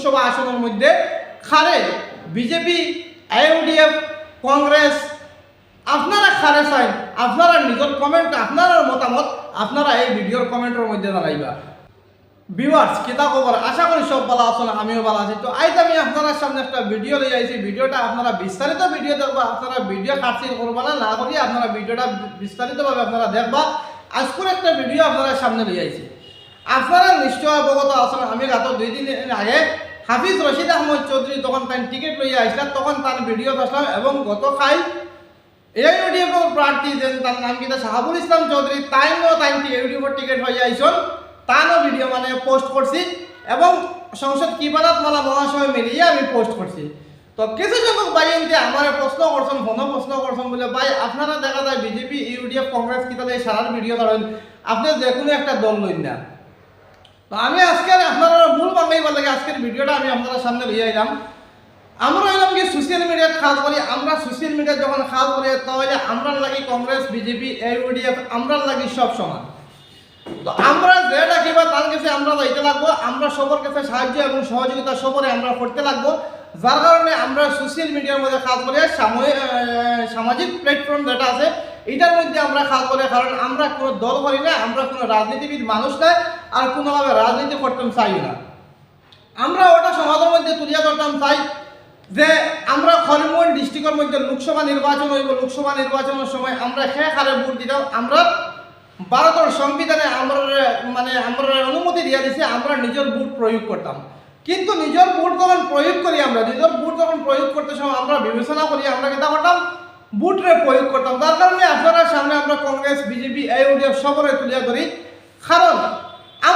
লোকসভা আসনের মধ্যে খারে বিজেপি আইউডিএফ কংগ্রেস, আপনারা খারে চাই আপনারা নিজের কমেন্ট আপনার মতামত, আপনারা এই ভিডিওর কমেন্টের মধ্যে জানাইবা। ভিউয়ার্স কিতা খবর? আশা করি সব ভালো আছেন, আমিও ভালো আছি। তো আজ আমি আপনার সামনে একটা ভিডিও লিয়ে আইছি। ভিডিওটা আপনারা বিস্তারিত ভিডিও দেখবা, আপনারা ভিডিও কাটছিন করবা না না করি আপনারা ভিডিওটা বিস্তারিতভাবে আপনারা দেখবা। আজকের একটা ভিডিও আপনারা সামনে লিয়ে আইছি। আপনারা নিশ্চয় অবগত আছেন, আমি গত দুই দিন আগে হাফিজ রশিদ আহমদ চৌধুরী তখন তার টিকিট লইয়া আসলাম তখন তার ভিডিও আসলাম এবং গতকাল এআইডিএফ প্রার্থী যেন তার নাম কিনা শাহাবুল ইসলাম চৌধুরী তাইনও তাই এআইডিএফ টিকিট হয়ে আইসন, তারও ভিডিও মানে পোস্ট করছি এবং সংসদ কিবানাত মালা মহাশয় মিলিয়ে আমি পোস্ট করছি। তো কিছু সংখ্যক বাইনতে আমার প্রশ্ন করছেন, ফোনও প্রশ্ন করছেন বলে, ভাই, আপনারা দেখা যায় বিজেপি ইউডিএফ কংগ্রেস কিতালে সারার ভিডিও করেন আপনি যে কোনো একটা দল লইন না। তো আমি আজকের আপনারা ভুল বাংলাইবার লাগে আজকের ভিডিওটা আমি আপনারা সামনে লিয়ে আইলাম। আমরা হইলাম কি সোশ্যাল মিডিয়াত কাজ করি আমরা সোশ্যাল মিডিয়াত যখন কাজ করি তাহলে আমরা লাগি কংগ্রেস, বিজেপি ইউডিএফ আমরা লাগি সব সমান। তো আমরা যে ডাকিবা, তার কাছে আমরা যাইতে লাগবো। আমরা সবার কাছে সাহায্য এবং সহযোগিতা সবরে আমরা করতে লাগবো। যার কারণে আমরা সোশ্যাল মিডিয়ার মধ্যে কাজ করে সামাজিক প্ল্যাটফর্ম যেটা আছে, এটার মধ্যে আমরা কাজ করে কারণ আমরা কোনো দল করি না, আমরা কোনো রাজনীতিবিদ মানুষ না। আর কোনোভাবে রাজনীতি করতাম চাই না। আমরা ওটা সমাজের মধ্যে তুলিয়া ধরতাম চাই যে আমরা খরিমগঞ্জ ডিস্ট্রিক্টের মধ্যে লোকসভা নির্বাচন হইব, লোকসভা নির্বাচনের সময় আমরা হে হারে ভোট দিতাম? আমরা ভারতের সংবিধানে আমরা মানে আমরা অনুমতি দিয়ে দিছে, আমরা নিজের ভোট প্রয়োগ করতাম। কিন্তু নিজের ভোট যখন প্রয়োগ করি আমরা, নিজের ভোট যখন প্রয়োগ করতে সময় আমরা বিবেচনা করি, আমরা কিতা করতাম? ভোটরে প্রয়োগ করতাম। যার কারণে আপনারা সামনে আমরা কংগ্রেস, বিজেপি ইউডিএফ সবরে তুলিয়া ধরি। কারণ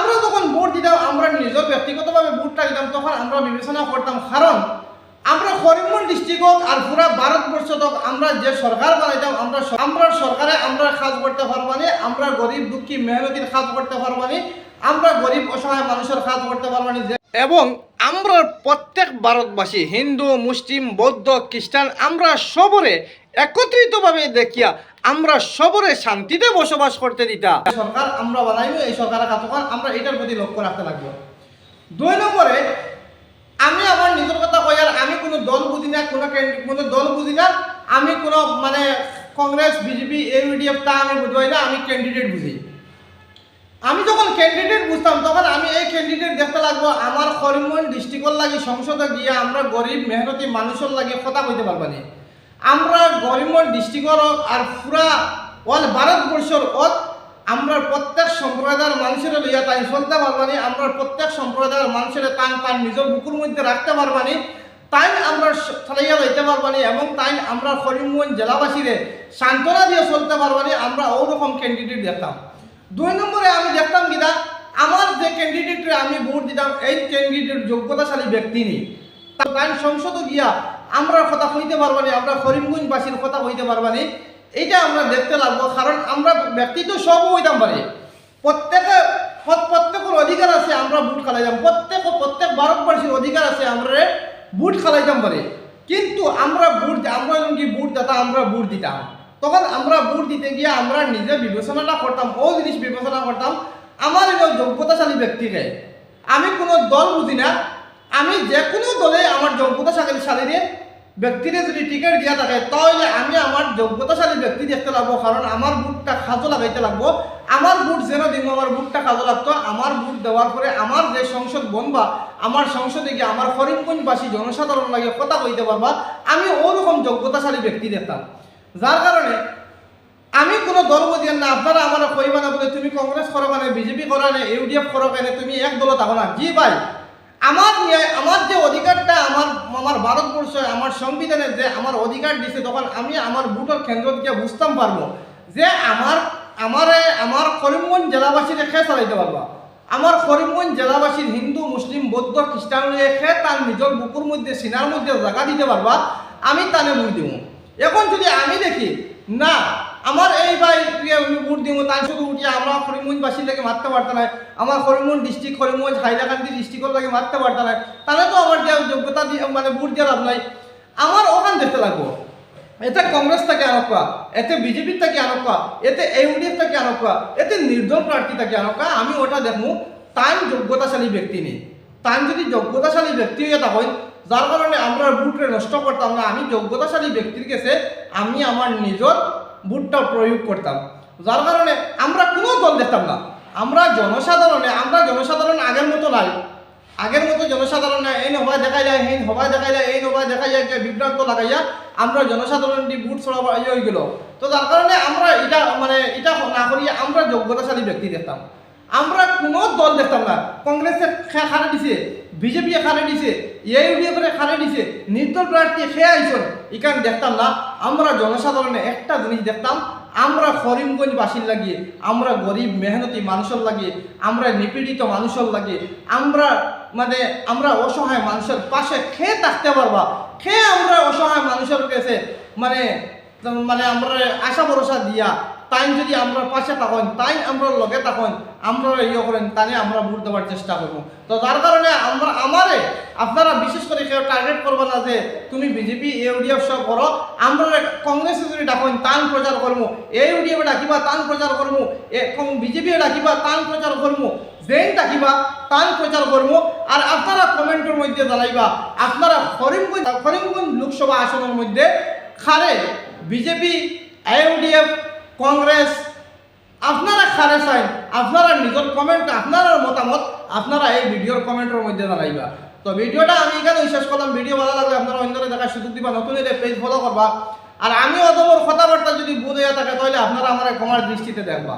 আমরা যখন ভোট দিতাম, আমরা নিজের ব্যক্তিগতভাবে ভোটটা দিতাম, তখন আমরা বিবেচনা করতাম কারণ আমরা করিমগঞ্জ ডিস্ট্রিক্ট আর পুরা ভারতবর্ষ তক আমরা যে সরকার বানাইতাম, আমরা আমরা সরকারে আমরা কাজ করতে পারবানি আমরা গরিব দুঃখী মেহনতির কাজ করতে পারবানি আমরা গরিব অসহায় মানুষের কাজ করতে পারবানি যে এবং আমরা প্রত্যেক ভারতবাসী, হিন্দু, মুসলিম, বৌদ্ধ, খ্রিস্টান, আমরা সবরে একত্রিতভাবে দেখিয়া আমরা সবরে শান্তিতে বসবাস করতে দিতা। সরকার আমরা বানাইব, এই সরকারের কাজ আমরা এটার প্রতি লক্ষ্য রাখতে লাগবো। দুই নম্বরে, আমি আমার নিজের কথা কই, আর আমি কোনো দল বুঝি না, কোনো কোনো দল বুঝি না, আমি কোনো মানে কংগ্রেস, বিজেপি ইউডিএফ তা আমি বুঝবাই না, আমি ক্যান্ডিডেট বুঝি। আমি যখন ক্যান্ডিডেট বুঝতাম, তখন লাগবো আমার করিমগঞ্জ ডিস্ট্রিক্টর লাগি সংসদে গিয়ে আমরা গরিব, মেহনতি মানুষের লাগে কথা কইতে পারবানি আমরা করিমগঞ্জ ডিস্ট্রিক্টর আর পুরা অল ভারতবর্ষর অত আমরা প্রত্যেক সম্প্রদায়ের মানুষের লইয়া তাই চলতে পারবানি আমরা প্রত্যেক সম্প্রদায়ের মানুষের তান তার নিজের বুকুর মধ্যে রাখতে পারবানি তাই আমরা চালাইয়া যাইতে পারবানি এবং তাই আমরা করিমগঞ্জ জেলাবাসীরে সান্ত্বনা দিয়ে চলতে পারবানি আমরা ওরকম ক্যান্ডিডেট দেখতাম। দুই নম্বরে আমি দেখতাম কিনা আমার যে ক্যান্ডিডেটে আমি ভোট দিতাম, এই ক্যান্ডিডেট যোগ্যতাশালী ব্যক্তি নেই। তাই সংসদে গিয়া আমরা কথা কইতে পারবানি আমরা করিমগঞ্জবাসীর কথা কইতে পারবানি এইটা আমরা দেখতে লাগবো, কারণ আমরা ব্যক্তি তো সব হইতাম পারি। প্রত্যেকে প্রত- প্রত্যেকের অধিকার আছে, আমরা বুট খেলাইতাম। প্রত্যেক প্রত্যেক ভারতবর্ষের অধিকার আছে, আমরা বুট খেলাইতাম পারি। কিন্তু আমরা বুট আমরা কি বুট দাতা আমরা বুট দিতাম। তখন আমরা বুট দিতে গিয়ে আমরা নিজে বিবেচনাটা করতাম, ও জিনিস বিবেচনা করতাম আমার এই যোগ্যতাশালী ব্যক্তিকে আমি কোনো দল বুঝি না, আমি যে কোনো দলে আমার যোগ্যতাশালী শালীরে ব্যক্তিরে যদি টিকিট দিয়া থাকে, তাহলে আমি আমার যোগ্যতাশালী ব্যক্তি দেখতে লাগবো কারণ আমার বুটটা কাজও লাগাইতে লাগবো আমার বুট যেন দিন আমার বুটটা কাজও লাগতো আমার বুট দেওয়ার পরে আমার যে সংসদ বনবা আমার সংসদে গিয়ে আমার করিমগঞ্জবাসী জনসাধারণ লাগে কথা কইতে পারবা আমি ওরকম যোগ্যতাশালী ব্যক্তি দেখতাম। যার কারণে আমি কোনো দল বুঝিয়েন না, আপনারা আমার কইবা না বলে, তুমি কংগ্রেস করো কেন বিজেপি করো না ইউডিএফ করো কেন, তুমি এক দলত থাকো না। জি ভাই, আমার ন্যায়, আমার যে অধিকারটা, আমার আমার ভারতবর্ষ, আমার সংবিধানে যে আমার অধিকার দিছে, তখন আমি আমার ভোটের কেন্দ্র গিয়ে বুঝতাম পারব যে আমার, আমারে, আমার করিমগঞ্জ জেলাবাসীর খে চালাইতে পারবা। আমার করিমগঞ্জ জেলাবাসীর হিন্দু, মুসলিম, বৌদ্ধ, খ্রিস্টান খে তার নিজের বুকুর মধ্যে, সিনার মধ্যে জায়গা দিতে পারবা, আমি তানে বুঝ দিব এখন যদি আমি দেখি, না আমার এই ভাই আমি ভোট দিব তাই শুধু উঠিয়ে আমরা করিমগঞ্জবাসীর লাগে মারতে পারত না আমার করিমগঞ্জ ডিস্ট্রিক্ট করিমগঞ্জ, হাইলাকান্দি ডিস্ট্রিক্টের লাগে মারতে পারত না তাহলে তো আমার দেওয়ার যোগ্যতা দিয়ে মানে ভোট দিয়ে লাভ নাই। আমার ওখান দেখতে লাগবো। এতে কংগ্রেস থেকে আনকা এতে বিজেপির থেকে আনকা এতে ইউডিএফ থেকে আনকা এতে নির্দল প্রার্থী থেকে আনকা আমি ওটা দেখব। তাই যোগ্যতাশালী ব্যক্তি নেই। তাই যদি যোগ্যতাশালী ব্যক্তি হয়ে থাকেন যার কারণে আমরা বুটরে নষ্ট করতাম না, আমি যোগ্যতাশালী ব্যক্তির কাছে আমি আমার নিজের বুটটা প্রয়োগ করতাম। যার কারণে আমরা কোনো দল দেখতাম না। আমরা জনসাধারণে, আমরা জনসাধারণ আগের মতো নাই। আগের মতো জনসাধারণে এই হবায় দেখা যায় এই হবায় দেখা যায়, এই হবায় দেখা যায়, যে বিভ্রান্ত লাগাইয়া আমরা জনসাধারণ বুট ছড়াবা ইয়ে হয়ে গেল। তো যার কারণে আমরা এটা মানে এটা না করিয়া আমরা যোগ্যতাশালী ব্যক্তি দেখতাম। আমরা কোনো দল দেখতাম না। কংগ্রেসের খারে দিছে বিজেপি খারে দিছে ইউডিএফ এর খারে দিছে। নির্দল প্রার্থী খেয়ে আইসন। এখানে দেখতাম না, আমরা জনসাধারণে একটা জিনিস দেখতাম, আমরা করিমগঞ্জ বাসীর লাগিয়ে, আমরা গরিব মেহনতি মানুষের লাগিয়ে, আমরা নিপীড়িত মানুষের লাগিয়ে, আমরা মানে আমরা অসহায় মানুষের পাশে খেয়ে থাকতে পারবা? খেয়ে আমরা অসহায় মানুষের কাছে মানে মানে আমরা আশা ভরসা দিয়া তাই যদি আমরা পাশে থাকেন তাই আমরা লগে থাকেন আমরা ইয়ে করেন তাই আমরা ভোট দেওয়ার চেষ্টা করব তো যার কারণে আমরা আমারে আপনারা বিশেষ করে কেউ টার্গেট করব না যে তুমি বিজেপি এ ইউডিএফ সব করো আমরা কংগ্রেস যদি ডাকেন তান প্রচার করব ইউডিএফ ডাকিবা তান প্রচার করব বিজেপি ডাকিবা তান প্রচার করব যেন ডাকিবা তান প্রচার করব আর আপনারা কমেন্টের মধ্যে জানাইবা, আপনারা করিমগঞ্জ করিমগঞ্জ লোকসভা আসনের মধ্যে খারে বিজেপি ইউডিএফ কংগ্রেস আপনারা খারে চাইন, আপনারা নিজের কমেন্ট আপনার মতামত, আপনারা এই ভিডিওর কমেন্টের মধ্যে জানাইবা। তো ভিডিওটা আমি এখানে শেষ করলাম। ভিডিও ভালো লাগলে আপনারা অন্যরা দেখার সুযোগ দিবা, নতুন এলে পেজ ফলো করবা। আর আমি অতবর কথাবার্তা যদি বুঝে থাকে, তাহলে আপনারা আমার ক্ষমার দৃষ্টিতে দেখবা।